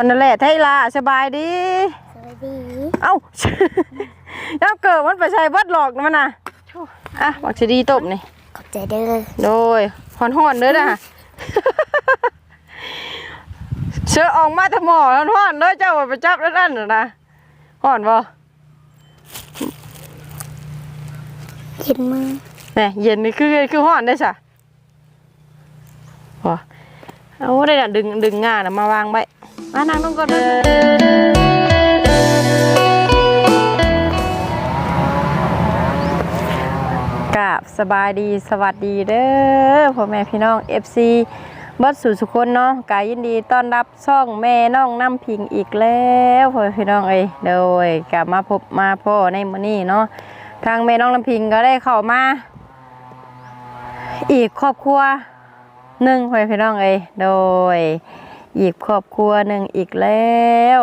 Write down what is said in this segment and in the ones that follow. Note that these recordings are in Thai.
ตอนนั่นแหละไทยลาสบายดี สวัสดี เอ้าแล้วเกิดมันไปใช้วัดหลอกมันน่ะอะบักชีดีตบนี่ ขอบใจเด้อ โดยหอนหอนๆเด้อนะเชื่อออกมาแต่หมอแล้วหอนๆเด้อเจ้าไปจับแล้วนั่นน่ะนะหอนบ่เย็นมือแหน่เย็นนี่คือคือหอนได้อจ้ะบ่เอาได้น่ะดึงดึงงาน่ะมาวางไว้ มานั่งลงกอนเด้อกราบสบายดีสวัสดีเด้อพ่อแม่พี่น้อง FC เบิดสู่สุคนเนาะกายยินดีต้อนรับช่องแม่น้องน้ำพิงอีกแล้วพ่อแม่พี่น้องเอ้ยโดยกลับมาพบมาพ่อในมื้อนี้เนาะทางแม่น้องน้ำพิงก็ได้เข้ามา อีกครอบครัวหนึ่งพ่อแม่พี่น้องเอ้ยโดย อีกครอบครัวหนึ่งอีกแล้ว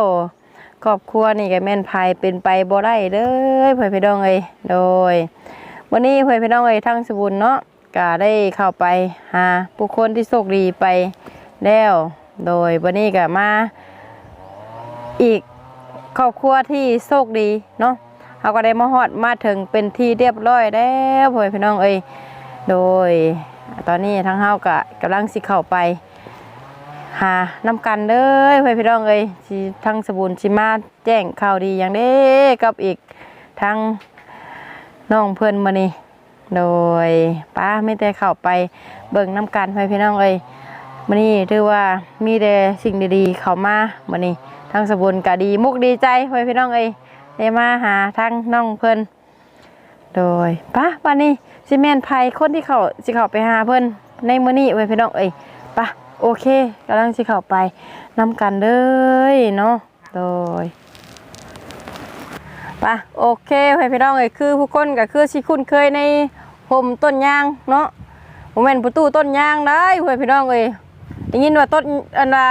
ครอบครัวนี่ก็แม่นภัยเป็นไปบ่ได้เด้อพ่อแม่พี่น้องเอ้ยโดยวันนี้เพื่อนพี่น้องเอ้ยทั้งสบุญเนาะก็ได้เข้าไปหาผู้คนที่โชคดีไปแล้วโดยวันนี้ก็มาอีกครอบครัวที่โชคดีเนาะเขาก็ได้มาฮอดมาถึงเป็นที่เรียบร้อยแล้วเพื่อนพี่น้องเอ้ยโดย ตอนนี้ทั้งเฮาก็กำลังสิเข้าไป หาน้ำกันเด้อเพื่อนพี่น้องเอ้ยสิทั้งสบุญสิมาแจ้งข่าวดีอย่างเด้กับอีกทั้งน้องเพื่อนมานี่โดยป้าไม่แต่เข้าไปเบิ่งน้ำกันไปพี่น้องเอ้ยมานี่ถือว่ามีแต่สิ่งดีๆ เข้ามามานี่ทั้งสบุญก็ดีมุกดีใจไปพี่น้องเอ้ยได้มาหาทั้งน้องเพื่อนโดยป้าวันนี้ซิเมนภัยคนที่เขาสิเขาไปหาเพื่อนในมือนี้ไว้พี่น้องเอ้ย โอเคกำลังสิเข้าไปนำกันเลยเนาะโดยปะโอเคให้พี่น้องเอ้ยคือผู้คนก็คือสิคุ้นเคยในห่มต้นยางเนาะผมเป็นประตูต้นยางได้เพื่อนพี่น้องเอ้ยได้ยินว่าต้นอันว่า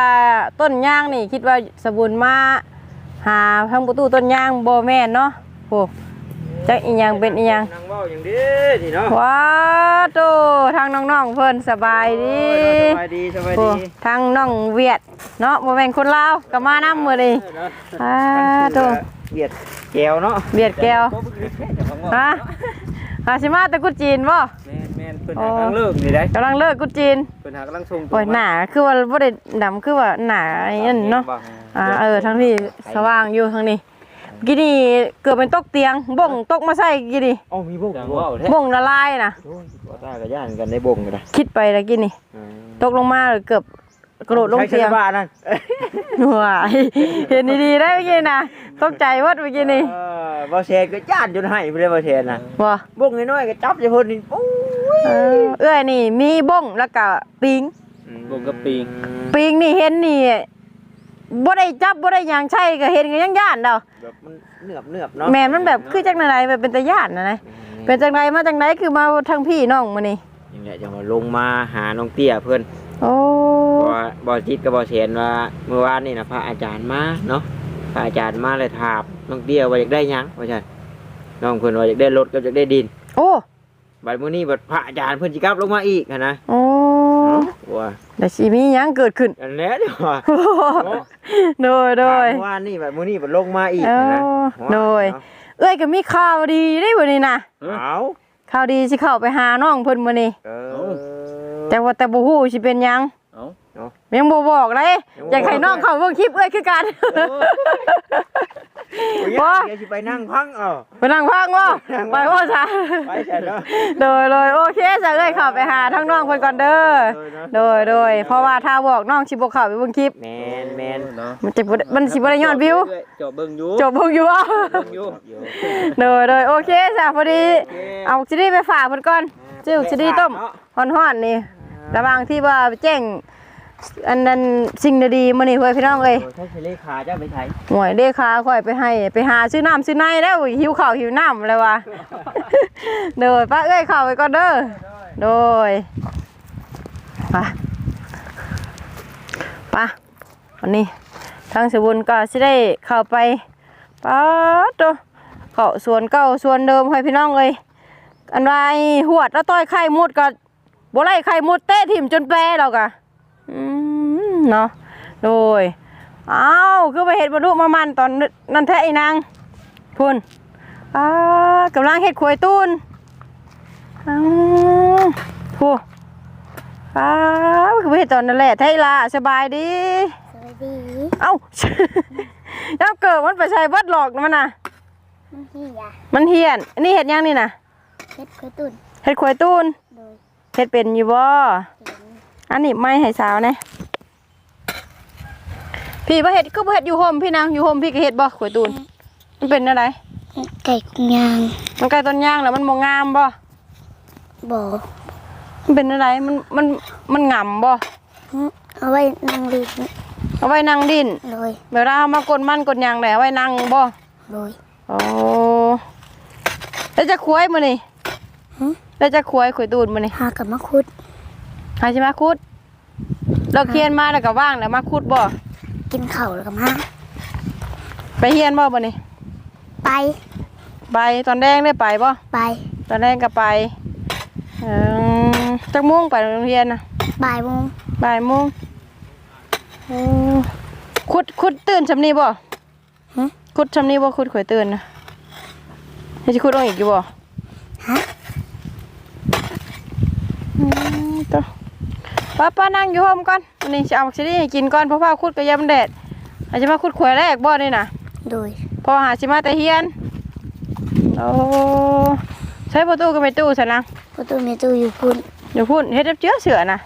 ต้นยางนี่คิดว่าสบุญมาหาทั้งประตูต้นยางโบแม่นเนาะโอ้ จักอีหยังเป็นอีหยังนั่งเว้าอย่างดีนี่เนาะว้าโตทางน้องๆเพิ่นสบายดีโอ้ยสบายดีสบายโอ้ดีทางน้องเวียดเนาะโบแม่นคนลาวก็มานํมื้อนี้เนาะอ้าโตเบียดแก้วเนาะเบียดแก้วฮะอาชิมาแต่กุดจีนบ่แม่นแม่นเพิ่นหากำลังเลิกนี่ได้กำลังเลิกกุดจีนเพิ่นหากำลังส่งโอ้ยหนาคือว่าบ่ได้ดำคือว่าหนาอันนั้นเนาะอ่าเออทั้งที่สว่างอยู่ทั้งนี้เมื่อ กี้นี่เกือบเป็นตกเตียงบ่งตกมาใส่เมื่อกี้นี่เอ้ามีบ่งบ่เอาแท้บ่งละลายน่ะโอ้ยบ่ตาก็ย่านกันในบ่งก็ได้คิดไปแล้วกี้นี่ตกลงมาเกือบกระโดดลงเตียงใช้ชนะบ้านนั่นว้ายเห็นดีๆได้เมื่อกี้น่ะตกใจวัดเมื่อกี้นี่เออบ่แชร์ก็ย่านจนให้ไปเลยบ่แชร์น่ะบ่บ่งน้อยๆก็จับอยู่เพิ่นนี่โอ้ยเออเอ้อยนี่มีบ่งแล้วก็ปิงบ่งกับปิงปิงนี่เห็นนี่ บ่ได้จับบ่ได้หยังใช่ก็เห็นก็ยังย่านเดาแบบมันเนือบเนือบๆเนาะแม่นมันแบบคือจังไดแบบเป็นตาย่านนะนะเป็นจังไดมาจังไดคือมาทางพี่น้องมื้อนี้ยังไงจะมาลงมาหาน้องเตี้ยเพิ่นโอ้เพราะว่าบอจิตกับบอเชนว่าเมื่อวานนี่นะพระอาจารย์มาเนาะพระอาจารย์มาเลยถามน้องเตี้ยว่าอยากได้หยังว่าใช่น้องเพิ่นว่าอยากได้รถกับอยากได้ดิน โอ้บัดมื้อนี้บัดพระอาจารย์เพิ่นสิกลับลงมาอีกหั้นนะโอ้ ว่าแล้วสิมีหยังเกิดขึ้นอันแหละเดี๋ยวว่าโดยโดยเมื่อวานนี่บัดมื้อนี้บัดลงมาอีกเอหั้นนะอโดยเอ้ยก็มีข่าวดีได้มื้อนี้นะเอาข่าวดีสิเข้าไปหาน้องเพิ่นมื้อนี้ เออ แต่ว่าแต่บ่ฮู้สิเป็นหยังเอายังบ่บอกเลยยังบ่บอกอยากให้น้องเข้าเบิ่งคลิปเอ้ยคือกัน โอ้ยเดี๋ยวสิไปนั่งพังเอาไปนั่งพังบ่ไปบ่ซะไปใช่เนาะ โดยโดยโอเคจะเอ้ยเขับไปหาทั้งน้องเพิ่นก่อนเด้อโดยโดยเพราะว่าถ้าบอกน้องสิบ่เข้าไปเบิ่งคลิป แมนแมนเนาะมันจะบ่ได้มันสิบ่ได้ยอดวิว จบเบิ่งอยู่จบเบิ่งอยู่อะเบิ่งอยู่โดยโดยโอเคจ้ะพอดี เอาสิได้ไปฝากเพิ่นก่อนจิ้วสิได้ต้มฮ้อนๆนี่ระหว่างที่ว่าไปแจ้ง อันนั้นสิ่งดีๆมื้อนี้เฮ้ยพี่น้องเอ้ยโอ้ยถ้าสิเลขาจะไปไทยหวยเด้ค้าค่อยไปให้ ไปหาซื้อน้ำซื้อในแล้วหิวข้าวหิวน้ำเลยว่ะโดยป้าเอ้ยเข้าไปก่อนเด้อโดยไปไปวันนี้ทางสบุญก็สิได้เข้าไปป้าดโตเข้าสวนเก่าสวนเดิมให้พี่น้องเลยอันว่าไอ้หวดแล้วต้อยไข่มุดก็บ่ไล่ไข่มุดเตะถิ่มจนแปรแล้วกะอืม เนาะโดยอ้าวคือไปเห็ดบรรลุมามันตอนนั่นแท้ไอ้นางพุ่นอ้ากำลังเห็ดขวยตูนอ้าวพูอ้าวคือไปเห็ดตอนนั่นแหละไทยลาสบายดีสวัสดีเอ้ายับเกิดมันไปใช้บัดหลอกนะมันน่ะนี่อะมันเฮียนอันนี้เห็ดยังนี่นะเฮ็ดกระตุนเห็ดขวยตูนโดยเห็ดเป็นอยู่บ่เห็นอันนี้ไม่ให้สาวนะ พี่บ่เห็ดก็บ่เห็ดอยู่โฮมพี่นางอยู่โฮมพี่ก็เห็ดบ่ขวยตูนมันเป็นอะไรไก่ยางมันใกล้ต้นย่างแล้วมันบ่งามบ่บ่อมันเป็นอะไรมันมันมันงํบ่หึเอาไว้นั่งลิ้นเอาไว้นั่งดินโดยเวลาเอามากดมันกดหยางแหละเอาไว้นั่งบ่โดยโอ้แล้วจะควยมื้อนี่หึแล้วจะควยขวยตูนมื้อนี่หากับมะคุดหาสิมาคุดเราเฮียนมาแล้วก็ว่างแล้วมาคุดบ่ กินข้าวแล้วก็มาไปเฮียนบ่มื้อนี่ไปไปตอนแดงได้ไปบ่ไปตอนแรกก็ไปเออจักโมุ่งไปโรงเรียนนะบ่ายโมงบ่ายโมงเออคุดคุดตื่นชำนี้บ่หึคุดชำนี้บ่คุดข่อยตื่นนะนี่จะคุดลงอีกอยู่บ่ฮะอืมตัว ป้าป้านั่งอยู่ห้องก่อนวันนี้จะเอาชิลี่ให้กินก่อนเพราะว่าคุดกระยำแดดอาจจะมาคุดข่อยแรกบ่นี่นะโดยพอหาสิมาแต่เฮียนโอ้ใช้ประตูก็ไม่ตู้ซะนะประตูเมตูอยู่พุ่นเดี๋ยวพูดเฮ็ดเจือเสือนะ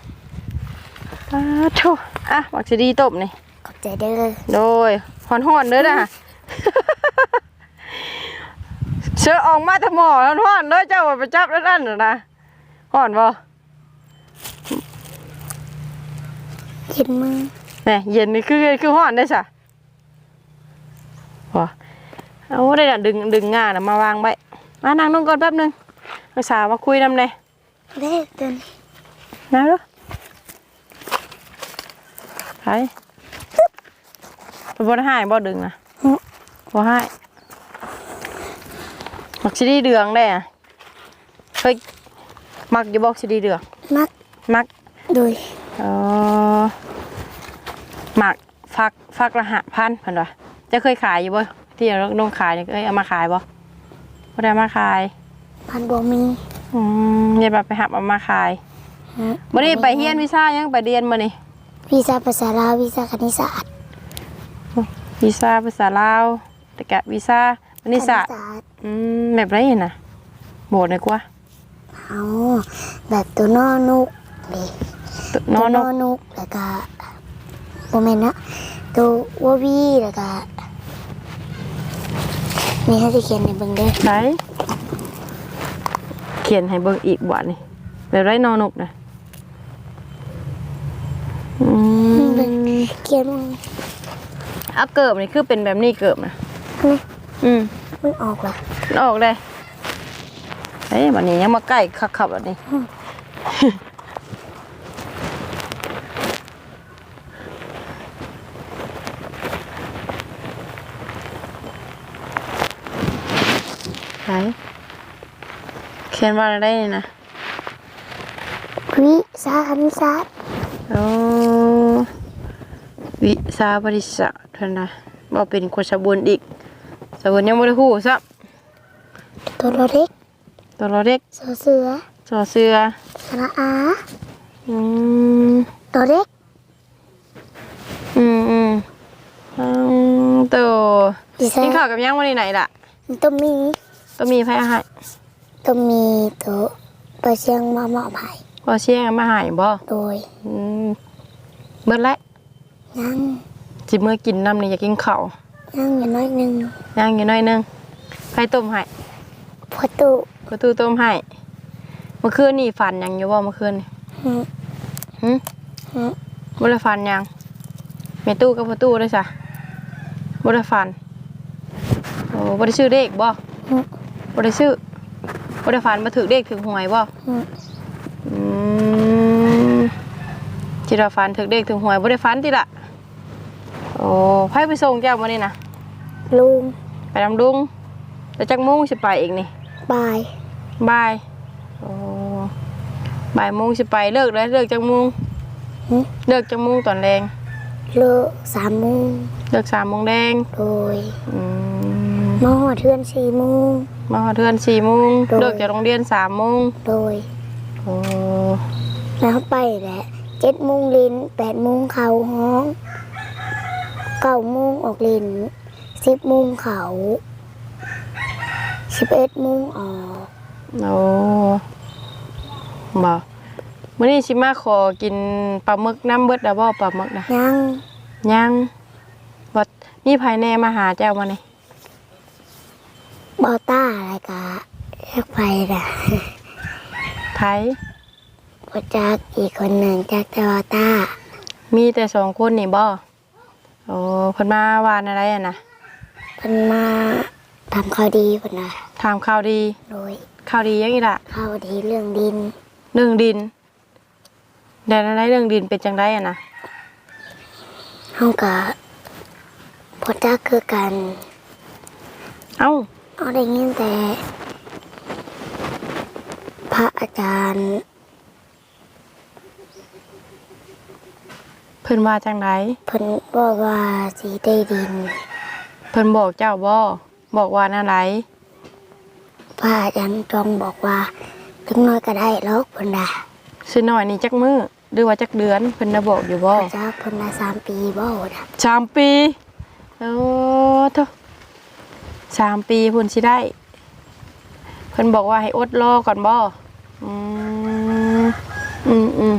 อ้าทุอะบักสิดีต้มนี่ขอบใจเด้อโดยหอนหอนๆเด้อนะเสือออกมาแต่หมอแล้วหอนเด้อเจ้าไปจับแล้วนั่นน่ะนะหอนบ่ เห็นมือแหน่เย็นนี่คือคือหอนได้อซะบ่เอาได้น่ะดึงดึงงาน่ะมาวางไว้มานั่งลงก่อนแป๊บหนึงภาษามาคุยนำแน่เด้เดินนะเด้อไปบ่ได้ให้บ่ดึงนะหึบ่ให้มักสิดีเดืองได้อะเคยมักอยู่บอกสิดีเดืองมักมักโดย เออมักฟักฟักละหะพันเพิ่นว่าจะเคยขายอยู่บ่ที่เราลงขายเนี่ยเคยเอามาขายบ่บ่ได้เอามาขายพันบ่มีอืมเดี๋ยวแบบไปหับเอามาขายหึมื้อนี้ไปเฮียนวิชายังไปเรียนมื้อนี้วีซ่าภาษาลาววีซ่าคณิตศาสตร์วีซ่าภาษาลาวแต่กะวีซ่าคณิตศาสตร์คณิตศาสตร์อืมแบบไรน่ะโบดเลยกว่าเอาแบบตัวนอนุกนี่ ตัวนตัอวนนนอกนุกแล้วก็โมเมนต์นะตัววอวีแล้วก็นี่ให้ที่เขียนในเบิ่งเด้อไหนเขียนให้เบิ่งอีกบ่นี่แบบไรนอนกนะอืมเขียนมันเอาเกิบนี่คือเป็นแบบนี้เกิบนะนี่อืมมันออกละมันออกเลยเฮ้ยบัดนี้ยังมาใกล้คักขับแบบนี้ ไหนเขียนว่าอะไรนี่นะวิสาคณิตศาสตร์โอ้วิสาบริษัทเท่านะบ่เป็นคนสบุนอีกสบุนยังบ่ได้ฮู้ซับตัวรอเล็กตัวเราเด็กสอเสือจอเสือสระอาอืมตัวเล็กอืมอืมอืมตัวดีไซกินน์ข้าวกับยังวันนี้ไหนล่ะตัวมี ตัวมีไผอาหารตัวมีตัวตัวเชียงมาเหมาะไผ่พอเชี่ยงมาใหายบ่โดยอืมเบิดแล้วยังสิมื้อกินน้ำนี่อยากกินข้าวยังอยู่น้อยหนึ่งย่างอยู่หน่อยหนึงใครต้มให้พอตุก็ตู้ต้มให้เมื่อคืนนี่ฝันหยังอยู่บ่เมื่อคืนนี่หึหึหึบ่ได้ฟันยังแม่ตู้กับพ่อตู้ด้วยจ้ะบ่ได้ฟันโอ้บ่ได้ชื่อเลขบ่หึ บ่ได้ชื่อบ่ได้ฟันมาถึกเลขถึงหวยบ่หึอืมจิราฟันถึกเลขถึงหวยบ่ได้ฟันติล่ะโอ้ไผไปส่งเจ้ามื้อนี้นะลุงไปลำดุงแล้วจักโมงสิไปอีกนี่บายบ่ายโอ้บ่ายโมงสิไปเลิกแล้วเลิกจักโมงหึเลิกจักโมงตอนแรงเลิกสามโมงเลิกสามโมงแดงโดยอืมมาหอดเทือนสี่โมง มาหาเทือนสี่โมงโดย เลิกจากโรงเรียนสามโมงโดย โอ้แล้วไปแหละเจ็ดโมงเลินแปดโมงเขาห้องเก้าโมงออกเลินสิบโมงเขาสิบเอ็ดโมงออกโอ้บ่มื้อนี้สิมาขอกินปลาหมึกน้ำเบิดแล้วบ่ปลาหมึกนะยังยังบ่มีภายในมาหาเจ้ามานี่ บอต้าอะไรกะเรียกไปนะไผพอจักอีกคนหนึ่งจักแต่บอต้า มีแต่สองคนนี่บ่โอ้เพิ่นมาวานอะไรอะนะเป็นมาทำข้าวดีคนนะถามข่าวดีโดยข่าวดียังอีกล่ะข้าวดีเรื่องดินเรื่องดินแดนอะไรเรื่องดินเป็นจังไดอะนะห้องกะพอจักคือกัน เอ้า เอาได้ยินแต่ พระอาจารย์ เพิ่นว่าจังไดเพิ่นบอกว่าสีได้ดิน เพิ่นบอกเจ้าบ่บอกว่านั่นไรพระอาจารย์จองบอกว่าถึงน้อยก็ได้หรอกเพิ่นน่ะสิน้อยนี่จักมือหรือว่าจักเดือนเพิ่นน่ะบอกอยู่บ่พอจักเพิ่นน่ะสามปีบ่น่ะสามปีโอ้เถอะ สามปีเพุ่นสิได้ เพิ่นบอกว่าให้อดรอก่อนบ่อืมอืมอืม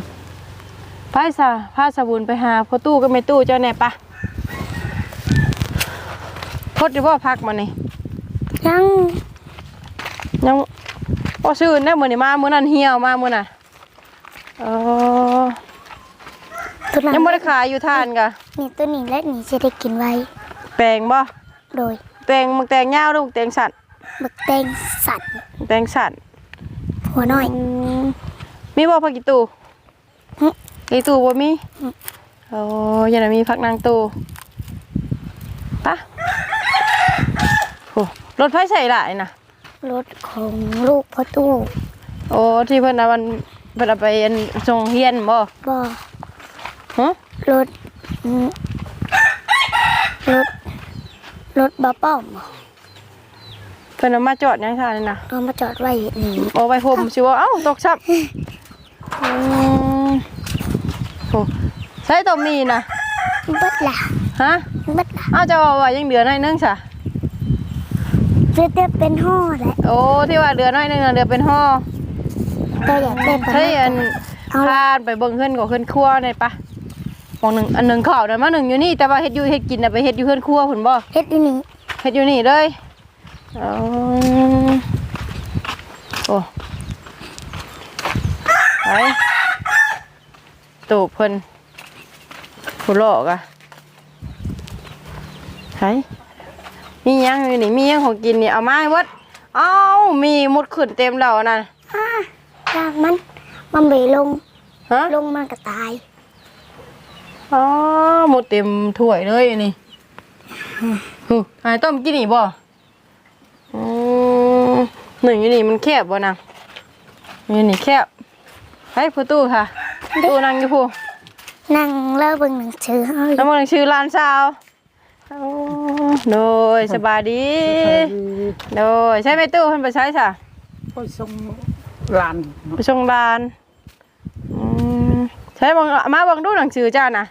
พาสะพาสะบุญไปหาพ่อตู้ก็ไม่ตู้เจ้าแน่ปะพดอยู่บ่พักมานี่ยังยังบ่ซื้อแน่มื้อนี้มามื้อนั้นเหี่ยวมามื้อน่ะเออตัวนั้นยังบ่ได้ขายอยู่ทานกะนี่ตัวนี้และนี่จะได้กินไว้ แปลงบ่โดย แปลงมึงแตงยาวหรือมึงแตงสั้นบักแตงสัตว์มึงแตงสั้นหัวน้อยอืมมีบ่ผักกี่ตู้หึ กี่ตู้บ่มีหึโอ้ยยังมีผักนางตู้ปะโอ้รถไฟใส่หลายนะรถของลูกพ่อตู้โอ้ที่เพิ่นเอามันเพิ่นเอาไปอันส่งเฮียนบ่บ่ฮะรถอืมรถ รถบ้าป้อมบ่เพิ่นเอามาจอดยังท่านี่นะเรามาจอดไว้นี่เอาไปห่มสิว่าเอ้าตกซับอืมโอ้ใช้ตัวมีนะเบิดล่ะฮะเบิดล่ะเอ้าจะว่าว่ายังเดือนน้อยนึงซะเลือดเลือดเป็นห่อแหละโอ้ที่ว่าเดือนน้อยนึงน่ะเดือนเป็นห่อตัวอยากได้ประใช่มาณอันเอาละพานไปเบิ่งเฮือนกับเฮือนครัวได้ปะ มองหนึ่งอันหนึ่งข้าวนั่นมาหนึ่งอยู่นี่แต่ว่าเฮ็ดอยู่เฮ็ดกินน่ะไปเฮ็ดอยู่เฮือนครัวพุ่นบ่เฮ็ดอยู่นี่เฮ็ดอยู่นี่เลยอ๋อโอ้ไปตูบเพิ่นผู้หลอกอะไผมีหยังอยู่นี่มีหยังของกินนี่เอามาให้เบิดเอ้ามีหมดขึ้นเต็มแล้วนั่นอ่าลากมัน มันเบลง ฮะ ลงมันก็ตาย อ๋อหมดเต็มถ้วยเลยอันนี่หูหายต้มกินนี่บ่อืมหนึ่งอยู่นี่มันแคบบ่นางอยู่นี่แคบให้ผู้ตู้ค่ะตู้นั่งอยู่ผู้นั่งเล่าเบิ่งหนังสือเฮาอยู่แล้วมันชื่อร้านสาวโอ้โดยสบายดี โดยใช่ไหมตู้เพิ่นไปใช้ซะก็ส่งหลานไปส่งร้านอืมใช้บังมาเบังดูหนังสือจ้านะ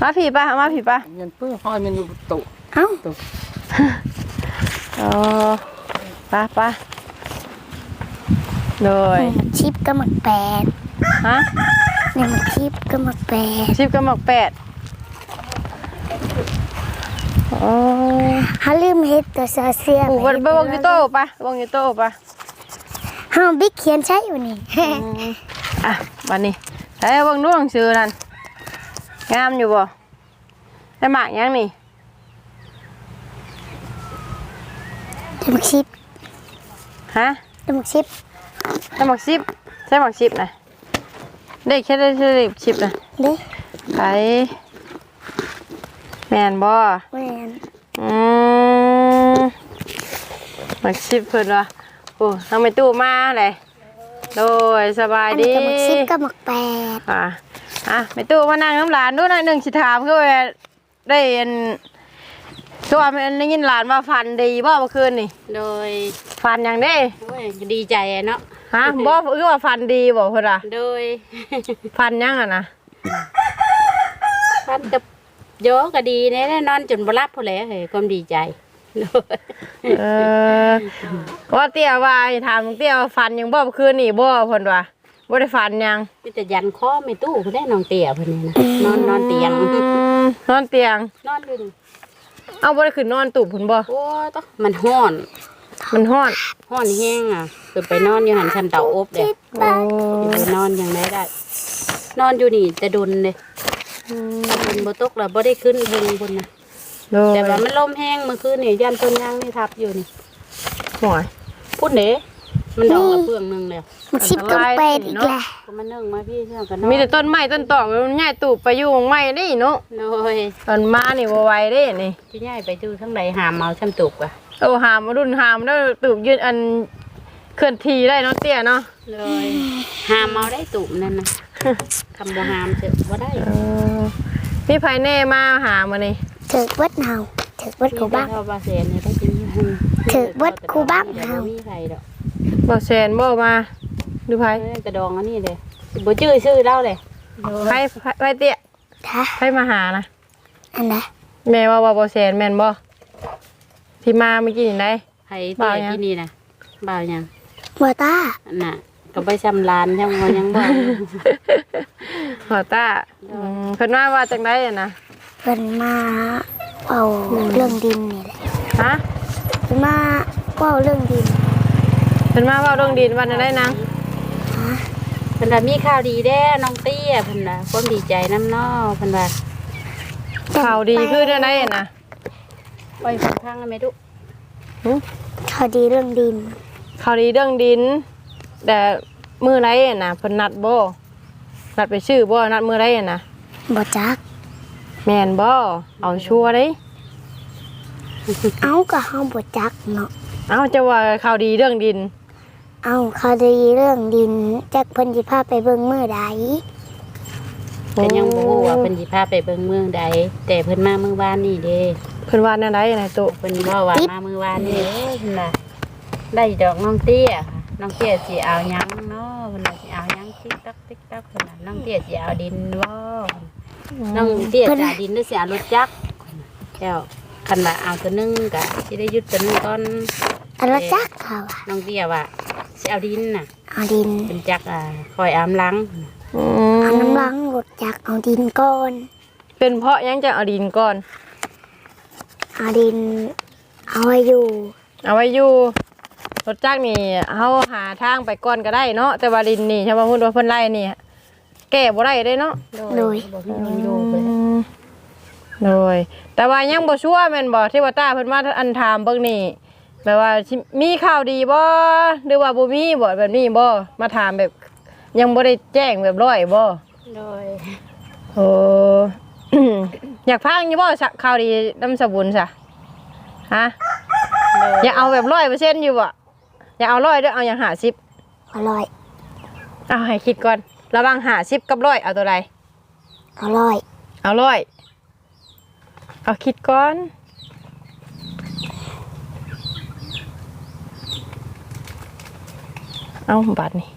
มาผีป่ะมาผีป่ะเงินเพื่อห้อยมันอยู่ตุเอ้าอ๋อไป่ะป่ะโดยหมักชิปก็หมักแปดฮะเนี่ยหมักชิปก็หมักแปดชิบกับหมอกแปดอ๋อเฮาลืมเฮ็ดตัวเสื้อเสื้อปู่ไปไปไปวงยูโต้ป่ะวงยูโต้ป่ะเฮาบิ๊กเขียนใช่อยู่นี่อะวันนี้ใช้วงดูหนังสือนั่น งามอยู่บ่ได้หมากยังนี่เดี๋ยวหมักชิปฮะเดี๋ยวหมักชิปได้หมากซิบใช้หมากซิบนะได้แค่ได้แค่ได้ชิบนะเด้ไปแมนบ่แม่นอืมมาชิปเพิ่นวะโอ้ทำไมตู้มาเลยโดยสบายอันดีนี้ก็หมักชิปก็หมักแปดอะ อะไปตู้มานั่งน้ำหลานด้วยหน่อยหนึ่งสิถามคือว่าได้เห็นตัวมันได้ยินหลานว่าฟันดีบ่เมื่อคืนนี่โดยฟันหยังได้โอ้ยดีใจอะเนาะฮะบ่คือว่าฟันดีบ่เพิ่นว่าโดยฟันหยังอะนะพันกับโยก็ดีแน่นอนจนบ่รับผู้แลเฮ้ยความดีใจโดยเออว่าเตี้ยว่าให้ถามเตี้ยว่าฟันหยังบ่เมื่อคืนนี่บ่เพิ่นว่า บ่ได้ฟันหยังมีแต่ยันคอไม่ตู้ผู้ได้น้องเตี่ยเพิ่นนี่นะนอนนอนเตียง อืมนอนเตียง นอนอยู่นี่เอาบ่ได้ขึ้นนอนตูบพุ่นบ่ โอ้ตะมันฮ้อนมันฮ้อนฮ้อนแห้งอะคือไปนอนอยู่หันคันเตาอบเด้โอ้ไปนอนยังได้ได้ นอนอยู่นี่แต่ดุนเด้อืมถ้าเป็นบ่ตกแล้วบ่ได้ขึ้นเทิงพุ่นน่ะโดยแต่ว่ามันลมแห้งเมื่อคืนนี่ยันต้นยางนี่ทับอยู่นี่หน่อยพุ่นเด้ มันดอกละเปลืองหนึงแล้วมันชิบกับเป็ดอีกแหละก็มานึ่งมาพี่เชื่อกันเนาะมีแต่ต้นไม้ต้นตอกมันใหญ่ตูบไปอยู่ของไม้นี่เนาะโน้ยตอนมานี่บ่ไหวเด้นี่ที่ย่ายไปดูทั้งใดหามเมาช่ำตุกอะเอาหามรุ่นหามแล้วตูบยืนอันเคลื่อนที่ได้เนาะเตี้ยเนาะเลยหามเมาได้ตุ่มนั่นนะคำบ่หามเจอว่าได้เออมีไผแน่มาหามานี่เถิกเบิดเฮาเถิกเบิดกูบ้างเท่าบาเซนเนี่ยได้จริงถือเบิดครูบ้างเดี๋ยวเฮา บ่มีใครดอก บ่แซนบ่มาดูไผเอ้ยกระดองอันนี้เลยสิบ่ชื่อชื่อเล่าเลยไผไผไผเตี้ยค่ะไผมาหานะอันนะแม่ว่าว่าบ่แซนแม่นบ่ที่มาเมื่อกี้นี่ได้ ไผบ่าเตี้วยยัง ที่นี่นะบ่าวยังบัวตาอันน่ะก็ไปชำลานยังบ่ยังบ่หอต้าอืมเพิ่นว่าว่าจังได๋อะนะเพิ่นมาเอาเรื่องดินนี่แหละฮะเพิ่นมาเว่าเรื่องดิน เพิ่นมาเว้าเรื่องดินวันนั้นได้นางเพิ่นว่ามีข่าวดีแด้น้องเตี้ยเพิ่นน่ะความดีใจน้ำเนอเพิ่นว่าข่าวดีคือได้ไดอะนะปล่อยฟังข้างกันไหมทุกเขาดีเรื่องดินข่าวดีเรื่องดิน แต่มื้อไรอะนะเพิ่นนัดบ่นัดไปชื่อบ่นัดมื้อไรอะนะบ่จักแม่นบ่เอาชัวร์เด้เอาก็เฮาบ่จักเนาะเอาจะว่าข่าวดีเรื่องดิน เอาเขาดีเรื่องดินจักเพิ่นสิพาไปเบิ่งมื้อใดเพิ่นยังบ่ฮู้ว่าเพิ่นสิพาไปเบิ่งเมืองใดแต่เพิ่นมาเมื่อวานนี่เด้เพิ่นว่าแนวใดนะตุเพิ่นเว่าว่ามาเมื่อวานนี่เด้เพิ่นว่าได้ดอกน้องเตี้ยค่ะน้องเตี้ยสิเอาหยังเนาะเพิ่นว่าสิเอาหยังติ๊กตักติ๊กตักเพิ่นน่ะน้องเตี้ยสิเอาดินบ่น้องเตี้ยจะเอาดินหรือสิเอารถจักรแล้วคันว่าเอาตัวหนึงก็สิได้ยึดตัวหนึงก่อนอันละจักเขาอะน้องเตี้ยว่าสิ เอาดินน่ะ เอาดินเป็นจักรอ่าคอยอามหลังอืเอามน้ำล้างรถจักเอาดินก่อนเป็นเพราะยังจะเอาดินก่อน เอาดิน เอาไว้อยู่เอาไว้อยู่รถจักรนี่เฮาหาทางไปก่อนก็ได้เนาะแต่ว่าดินนี่ใช่ป่ะพูดว่าเพิ่นไล่นี่แก้บ่ได้เด้เนาะโดยบ่มีลมอยู่เลยโดยแต่ว่ายังบ่ชัวร์แม่นบ่ที่ว่าตาเพิ่นมาอันถามเบิ่งนี่ แบบว่าสิมีข่าวดีบ่หรือว่าบ่มีบ่แบบนี้บ่มาถามแบบ ยังบ่ได้แจ้งแบบร้อยบ่โดยโอ้ อยากฟังอยู่บ่สะข่าวดีน้ำสบุนซะฮะโดยอยากเอาแบบร้อยเปอร์เซ็นต์อยู่บ่อยากเอาร้อยด้วยเอาอย่างหาสิบอร่อยเอาให้คิดก่อนระหว่างหาสิบกับร้อยเอาตัวใดอร่อยเอาร้อยเอาคิดก่อน เอาบาทนี่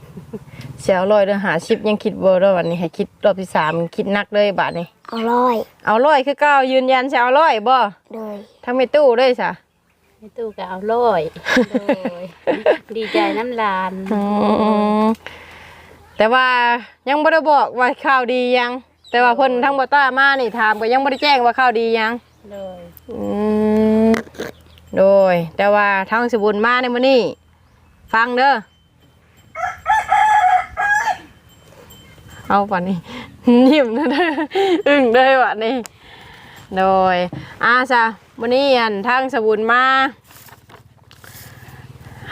เสียเอาร้อยเดือหาสิบยังคิดบ่ได้วันนี้ให้คิดรอบที่สามคิดหนักเลยบาทนี่อร่อยเอาร้อยคือเก้ายืนยันจะเอาร้อยบ่เลยทั้งไม่ตู้เลยสะในตู้ก็เอาโรยโดยดีใจน้ำลานอืมแต่ว่ายังไม่ได้บอกว่าข่าวดียัง แต่ว่าเพิ่นทั้งบอต้ามานี่ถามก็ยังไม่ได้แจ้งว่าข่าวดียังโดยอืมโดย แต่ว่าทางสบุญมาในมื้อนี้ฟังเด้อ เอาป่ะนี่ยิ้มเด้ออึ้งเลยว่ะนี่โดยอาซะวันนี้อันทางสบุญมา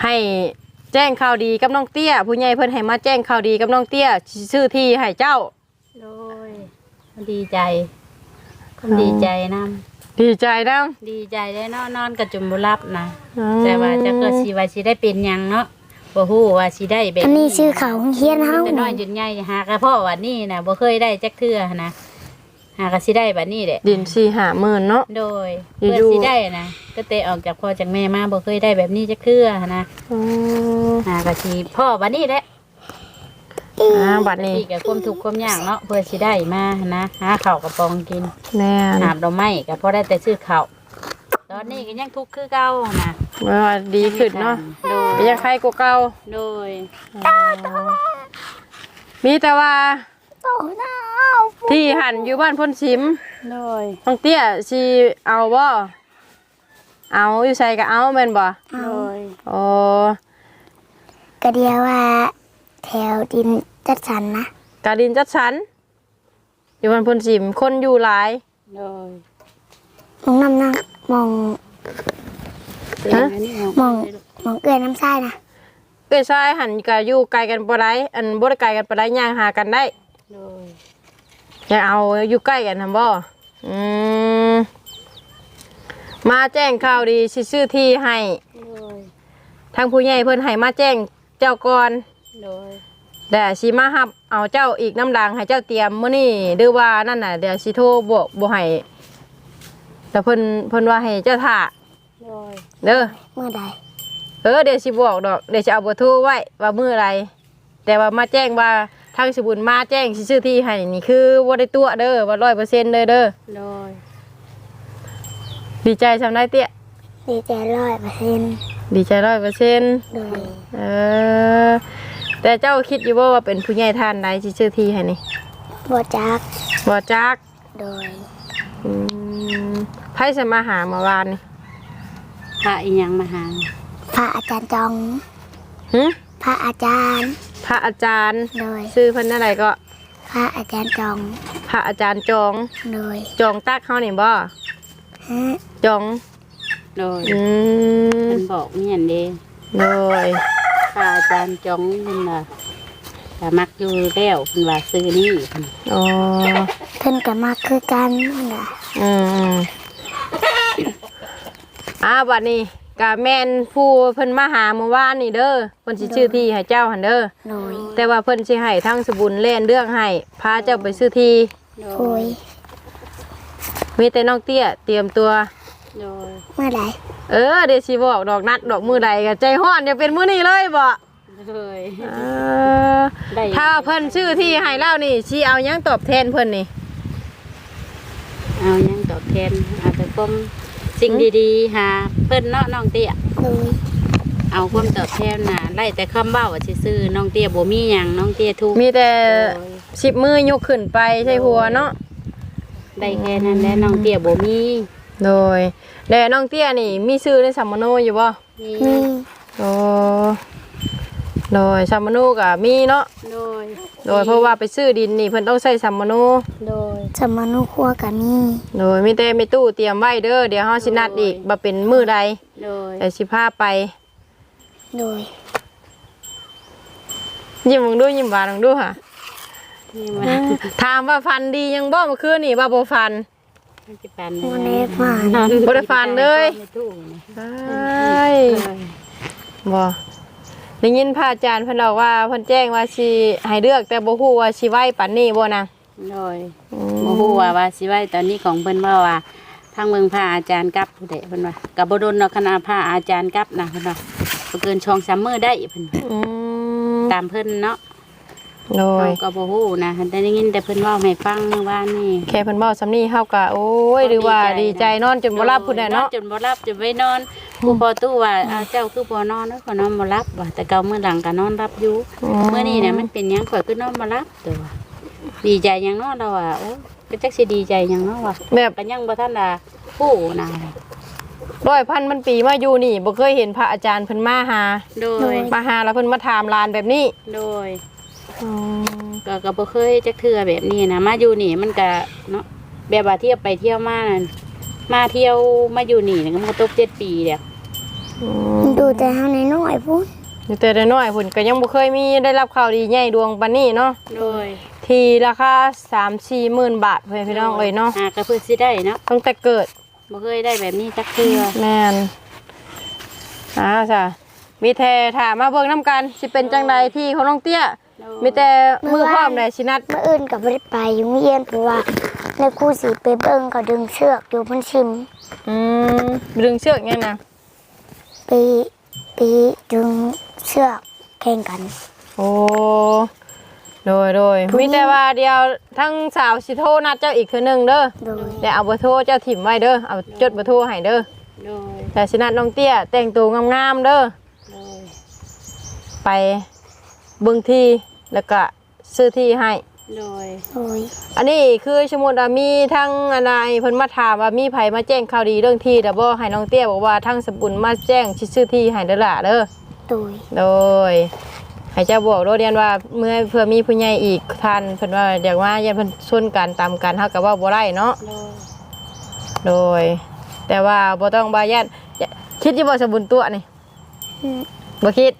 ให้แจ้งข่าวดีกับน้องเตี้ย ผู้ใหญ่เพิ่นให้มาแจ้งข่าวดีกับน้องเตี้ยชื่อที่ให้เจ้าโดยดีใจคนดีใจน้ดีใจนะำดีใจได้นอนนอนกับจุมบุรับนะอืมแต่ว่าจะเกิดสีว่าสีได้เป็นหยังเนาะ บ่ฮู้ว่าสิได้แบบอันนี้ชื่อเขาเฮียนเฮาแต่น้อยจนใหญ่หากระเพาะว่านี่น่ะบ่เคยได้จักเทื่อหั้นนะหากะสิได้บัดนี้แหละดินสี่หาหมื่นเนาะ โดยอยู่เพื่อสิได้นะก็เตะออกจากพ่อจากแม่มาบ่เคยได้แบบนี้จักเทื่อหั้นนะอืมหากะสิพ่อบัดนี้แหละ อ่าบัดนี้พี่กับความทุกข์ความยากเนาะเพื่อสิได้มาหั้นนะหาข้าวกระปองกินแม่นหาบดอกไม้ก็พอได้แต่ซื้อข้าว ตอนนี้ก็ยังทุกข์คือเก่านะว่าดีขึ้นเนาะโดยยังใครกูเก่าโดยมีแต่ว่าโตหนาวที่หันอยู่บ้านพ้นชิมโดยน้องเตี้ยสิเอาบ่เอาอยู่ใส่ก็เอาแม่นบ่เอาโดยโอ้กระเดียวว่า แถวดินจัดสรรนะกาดินจัดสรรอยู่บ้านพ้นชิมคนอยู่หลายโดยมองน้ำนั่ง มองฮะมองมองเกลือน้ำทรายนะเอ้ยชายหันก็อยู่ไกลกันบ่ได้อันบ่ได้ไกลกันบ่ได้ย่างหากันได้โดยอยากเอาอยู่ใกล้กันทำบ่อืมมาแจ้งข่าวดีสิซื้อที่ให้โดยทางผู้ใหญ่เพิ่นให้มาแจ้งเจ้าก่อนโดยแต่สิมารับเอาเจ้าอีกน้ำดังให้เจ้าเตรียมมื้อนี้หรือว่านั่นน่ะเดี๋ยวสิโทรบอกบ่ให้ แต่เพิ่นเพิ่นว่าให้เจ้าท่าโดยเด้อ เมื่อใดเออเดี๋ยวสิบอกดอกเดี๋ยวสิเอาเบอร์โทรไว้ว่ามื้ออะไร แต่ว่ามาแจ้งว่าทางสิบุญมาแจ้งสิซื้อที่ให้นี่คือบ่ได้ตัวเด้อว่า100%เด้อเด้อโดยดีใจซำได้เตี้ยดีใจร้อยเปอร์เซ็นต์ดีใจร้อยเปอร์เซ็นต์โดยเออแต่เจ้าคิดอยู่บ่ว่าเป็นผู้ใหญ่ท่านใดที่ชื่อที่ให้นี่บ่จักบ่จักโดยอืม ไพ่สมาหาเมื่อวานนี่พระอีหยังมาหาพระอาจารย์จอง หึพระอาจารย์ พระอาจารย์โดย ชื่อเพิ่นอะไรก็ พระอาจารย์จอง พระอาจารย์จอง โดยจองตักเขานี่บ่ฮะจอง โดยอืมเพิ่นบอกเมียนเด้โดย พระอาจารย์จงเพิ่นว่า ก็มักอยู่แล้วเพิ่นว่าซื้อนี่เพิ่นอ๋อเพิ่นก็มักคือกันน่ะอืมอืมอ่าบัดนี้กะแม่นผู้เพิ่นมาหาเมื่อวานนี่เด้อเพิ่นสิชื่อที่ให้เจ้าหั่นเด้อโดยแต่ว่าเพิ่นสิให้ทั้งสบุญเล่นเรื่องให้พาเจ้าไปซื้อที่โดโอ้ยมีแต่น้องเตี้ยเตรียมตัวโดยเมื่อใดเออเดี๋ยวสิบอกดอกนัดดอกมือใดก็ใจฮ้อนอย่าเป็นมื้อนี้เลยบ่ โดยเออได้ถ้าเพิ่นชื่อที่ให้แล้วนี่สิเอาหยังตอบแทนเพิ่นนี่ เอาหยังตอบแทนเอาแต่ความสิ่งดีๆหาเพิ่นเนาะน้องเตี้ยโดยเอาความตอบแทนน่ะไล่แต่คำเว้าว่าสิซื้อน้องเตี้ยบ่มีหยังน้องเตี้ยทุกข์มีแต่โดยสิบมือยกขึ้นไปใช่หัวเนาะ ได้แค่นั้นแหละน้องเตี้ยบ่มีโดยแล้วน้องเตี้ยนี่มีชื่อในสัมมโนอยู่บ่ มีมีโอ้ โดยสัมมโนก็มีเนาะโดย โดยเพราะว่าไปซื้อดินนี่เพิ่นต้องใช้สัมมโนโดยสมนุครัวก็มีโดยมีแต่มีตู้เตรียมไว้เด้อเดี๋ยวเฮาสินัดอีกบ่เป็นมื้อใดโดยแต่สิพาไป โดยยิ้มมึงดูยิ้มหวานมึงดูค่ะนี่มาถามว่าฟันดียังบ่เมื่อคืนนี่ว่าบ่ฟันสิปันวันนี้ผ่าน บ่ได้ฟันเลยในตู้นี่ใช่บ่ ได้ยินพระอาจารย์เพิ่นบอกว่าเพิ่นแจ้งว่าสิให้เลือกแต่บ่ฮู้ว่าสิไว้ปานนี้บ่นะโดยอืบ่ฮู้ว่าว่าสิไว้ตอนนี้ของเพิ่นว่าว่าทางเมืองพระอาจารย์กลับผู้ใดเพิ่นว่าก็บ่โดนเนาะคณะพระอาจารย์กลับนะเพิ่นว่าบ่เกินช่อง3มื้อได้เพิ่นว่าอืมตามเพิ่นเนาะ โดยเราก็บ่ฮู้นะแต่ได้ยินแต่เพิ่นเว้าให้ฟังเมื่อวานนี่แค่เพิ่นเว้าซำนี้เฮาก็โอ้ยหรือว่าดีใจนอนจนบ่หลับพุ่นน่ะเนาะจนบ่หลับจนไปนอนผู้พอตู้ว่าอ้าวเจ้าคือบ่นอนเนาะก็นอนบ่หลับว่าแต่เก่ามื้อหลังก็นอนรับอยู่เมื่อนี้นะมันเป็นหยังข่อยก็นอนมารับตัวดีใจหยังเนาะเราอะโอ้ก็จักสิดีใจหยังเนาะวะแบบก็ยังบ่ทันได้ผู้นะร้อยพันมันปีมาอยู่นี่บ่เคยเห็นพระอาจารย์เพิ่นมาหา โดยมาหาแล้วเพิ่นมาถามลานแบบนี้ โดยอืม ก็ก็บ่เคยจักเทื่อแบบนี้นะมาอยู่นี่มันก็เนาะแบบว่าเที่ยวไปเที่ยวมานั่นมาเที่ยวมาอยู่นี่นี่ก็มันก็ตกเจ็ดปีแล้วอืดูแต่เฮาน้อยๆพุ่นอยู่แต่น้อยๆพุ่นก็ยังบ่เคยมีได้รับข่าวดีใหญ่ดวงปานนี้เนาะโดยที่ราคา3-4หมื่นบาทเพื่อนพี่น้องเอ้ยเนาะหาก็เพื่อสิได้เนาะตั้งแต่เกิดบ่เคยได้แบบนี้จักเทื่อแม่นอ่าจ้ะมีแต่ถามมาเบิ่งน้ำกัน สิเป็นจังใดที่ของน้องเตี้ย มีแต่มือพร้อมเลยสินัดเมื่ออื่นกับไม่ได้ไปโรงเรียนเพราะว่าในครูสีไปเบิ่งก็ดึงเชือกอยู่เพันชิมอืมดึงเชือกไงนะไปไปดึงเชือกแข่งกัน โอ้โดยโดยมีแต่ว่าเดียวทั้งสาวสิโทรนัดเจ้าอีกคือหนึ่งเด้อโดยแต่เอาเบอร์โทรเจ้าถิ่มไว้เด้อเอาจดเบอร์โทรให้เด้อโดยแต่สินัดน้องเตี้ยแต่งตัวงามๆเด้อโดยไปเบิ่งที่ แล้วก็ซื้อที่ให้ โดยโดยอันนี้คือสมมุติว่ามีทั้งอะไรเพิ่นมาถามว่ามีไผมาแจ้งข่าวดีเรื่องที่แต่บ่ให้น้องเตี้ยบอกว่าทั้งสบุญมาแจ้งชื่อที่ให้เด้อล่ะเด้อ โดยโดยให้เจ้าบอกโดยเรียนว่าเมื่อเพื่อมีผู้ใหญ่อีกท่านเพิ่นว่าอยากว่าอย่าเพิ่นชนกันตามกันเฮาก็ว่าบ่ได้เนาะโดย โดย แต่ว่าบ่ต้องบายันอย่าคิดอยู่บ่สบุญตัวนี่อืมบ่คิด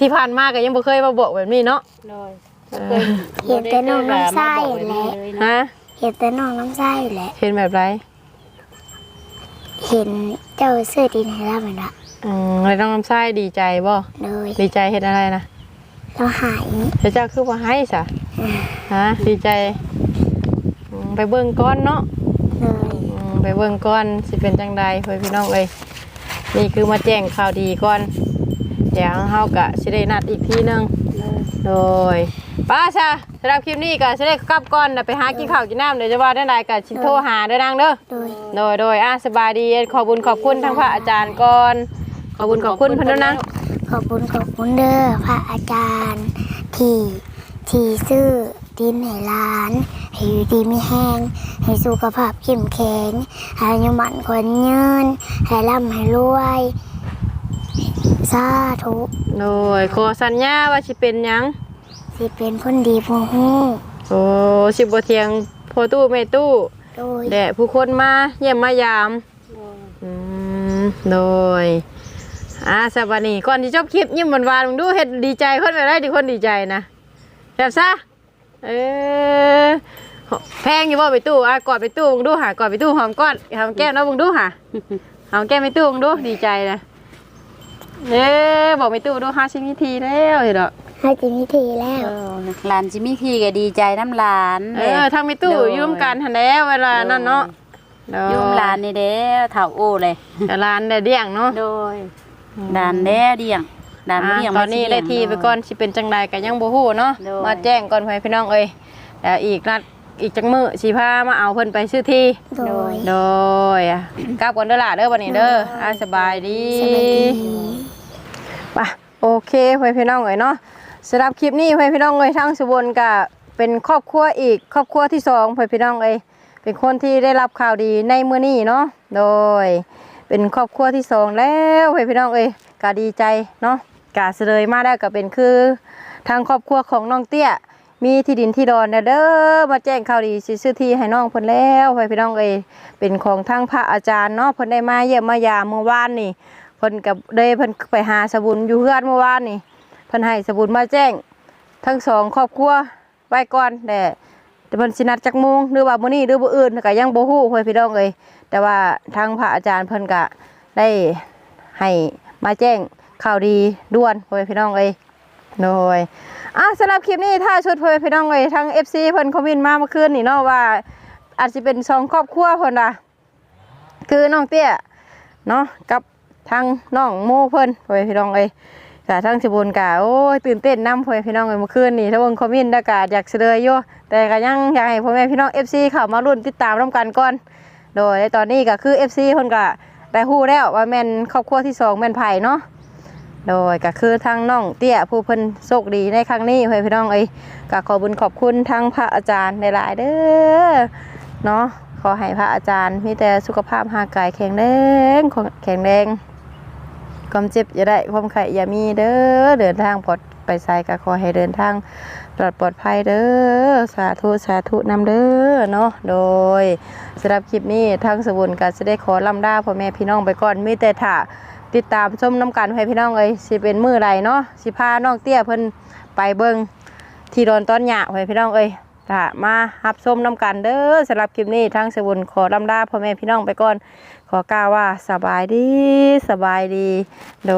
ที่ผ่านมาก็ยังบ่เคยมาบอกแบบนี้เนาะโดยเออเห็นแต่น้องน้ำไส้แหละฮะเห็นแต่น้องน้ำไส้แหละเห็นแบบไรเห็นเจ้าเสื้อดินให้เราเหมือนละอืมเลยต้องน้ำไส้ดีใจบ่โดยดีใจเฮ็ดอะไรนะเราหายเดี๋ยวเจ้าคือบ่ให้ซะฮะดีใจอืมไปเบิ่งก่อนเนาะเลยอืมไปเบิ่งก่อนสิเป็นจังใดเพื่อนพี่น้องเอ้ยนี่คือมาแจ้งข่าวดีก่อน เดี๋ยวเฮาก็สิได้นัดอีกทีหนึงโดยป้าซะสำหรับคลิปนี้ก็สิได้กลับก่อนเดี๋ยวไปหากินข้าวกินน้ำเดี๋ยวจะว่าได้ใดก็สิโทรหาเด้อนางเด้อ โดย โดย โดยอะสบายดี ขอบุญขอบคุณทั้งพระอาจารย์ก่อน ขอบุญขอบคุณเพิ่นด้วยนะ ขอบคุณขอบคุณเด้อพระอาจารย์ ที่ที่ซื้อดินให้หลานให้อยู่ดีไม่แห้ง ให้สุขภาพเข้มแข็งให้อายุมันคนยืนให้ร่ำให้รวย สาธุโดยขอสัญญาว่าสิเป็นหยัง สิเป็นคนดีผู้ฮู้โอ้สิบ่เทียงพ่อตู้แม่ตู้โดยแด่ผู้คนมาเยี่ยมมายามโดยอืมโดยอ่าสวัสดีก่อนที่จบคลิปยิ้มหวานๆมึงดูเฮ็ดดีใจคนไปได้ดีคนดีใจนะแบบซะเออแพงอยู่บ่ไปตู้อะกอดไปตู้มึงดูหากอดไปตู้หอมก้อนหอมแก้มเนาะมึงดูหาหอมแก้มไปตู้มึงดูดีใจนะ เอ้บอกไปตู้ดูห้าสิบนาทีแล้วเห็นดอกให้จิมิทีแล้วเออหลานจิมีพี่ก็ดีใจน้ำหลานเออทางไปตู้อยุ่มกันทันแล้วเวลานั่นเนาะโดยุ่มหลานนี่เด้อเฒ่าโอ้เลยแต่ร้านได้เดี่ยงเนาะโดยหลานแด้เดียงหลานบ่อะเดียงตอนนี้บ่สิได้เลี้ยงทีไปก่อนสิเป็นจังใดก็ยังบ่ฮู้เนาะโดยมาแจ้งก่อนให้พี่น้องเอ้ยแล้วอีกนัด อีกจังมื้อสิพามาเอาเพิ่นไปซื้อที่ โดย โดยอะกลับก่อนเด้อล่ะเด้อบัดนี้เด้ออะสบายดีสบายดี ไปโอเคเพื่อนพี่น้องเอ้ยเนาะสำหรับคลิปนี้เพื่อนพี่น้องเอ้ยทั้งสุบนก็เป็นครอบครัวอีกครอบครัวที่สองเพื่อนพี่น้องเอ้ยเป็นคนที่ได้รับข่าวดีในมื้อนี้เนาะโดย เป็นครอบครัวที่สองแล้วเพื่อนพี่น้องเอ้ยก็ดีใจเนาะกาเสดยมาได้วก็เป็นคือ ทางครอบครัวของน้องเตี้ย มีที่ดินที่ดอนเด้อมาแจ้งข่าวดีซื้อที่ให้น้องเพิ่นแล้วเพื่พี่น้องเอยเป็นของทางพระอาจารย์เนาะเพิ่นได้มาเยี่ยมมายามเมื่อวานนี่เพิ่นกับได้เพิ่นไปหาสบุญอยู่เฮือนเมื่อวานนี่เพิ่นให้สบุญมาแจ้ง ทั้งสองครอบครัวไว้ก่อนแต่เพิ่นสินัดจักโมงหรือว่ามื้อนี้หรือบ่อื่นก็ยังบ่ฮู้เพิ่นพี่น้องเอยแต่ว่าทางพระอาจารย์เพิ่นก็ได้ให้มาแจ้งข่าวดีด่วนเพิ่นพี่น้องเอยโดย อะสำหรับคลิปนี้ถ้าชุดเพิ่นพี่น้องเอ้ยทาง FC เพิ่นคอมเมนต์มาเมื่อคืนนี่เนาะว่าอาจสิเป็นสองครอบครัวเพิ่นว่าคือน้องเตี้ยเนาะกับทางน้องโมเพิ่นพ่อพี่น้องเอ้ยกะทางสิบุญกะโอ้ยตื่นเต้นนำพ่อแม่พี่น้องเอ้ยเมื่อคืนนี่ถ้าเบิ่งคอมเมนต์แล้วกะอยากเสดยอยู่แต่ก็ยังอยากให้พ่อแม่พี่น้อง FC เข้ามารุ่นติดตามร่วมกันก่อน โดยในตอนนี้ก็คือ FC เพิ่นก็ได้ฮู้แล้วว่าแม่นครอบครัวที่สองแม่นไผ่เนาะ โดยก็คือทางน้องเตี้ยผู้เพิ่นโชคดีในครั้งนี้พ่อแม่พี่น้องเอ้ยก็ขอบุญขอบคุณทางพระอาจารย์หลายๆเด้อเนาะขอให้พระอาจารย์มีแต่สุขภาพร่างกายแข็งแรงแข็งแรงความเจ็บอย่าได้ความไข้อย่ามีเด้อเดินทางปลอดไปไสก็ขอให้เดินทางปลอดปลอดภัยเด้อสาธุสาธุนำเด้อเนาะโดยสำหรับคลิปนี้ทางสบุญก็จะได้ขอลำดาพ่อแม่พี่น้องไปก่อนมีแต่ถ้า ติดตามชมน้ำกันให้พี่น้องเอ้ยสิเป็นมือไรเนาะสิพาน้องเตี้ยเพิ่นไปเบิงที่โดนต้นหยาให้พี่น้องเอ้ยไปถ้ามาฮับชมน้ำกันเด้อสำหรับคลิปนี้ทั้งสบุญขอลำลาพ่อแม่พี่น้องไปก่อน ขอกล่าวว่าสบายดีสบายดี โด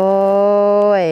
ย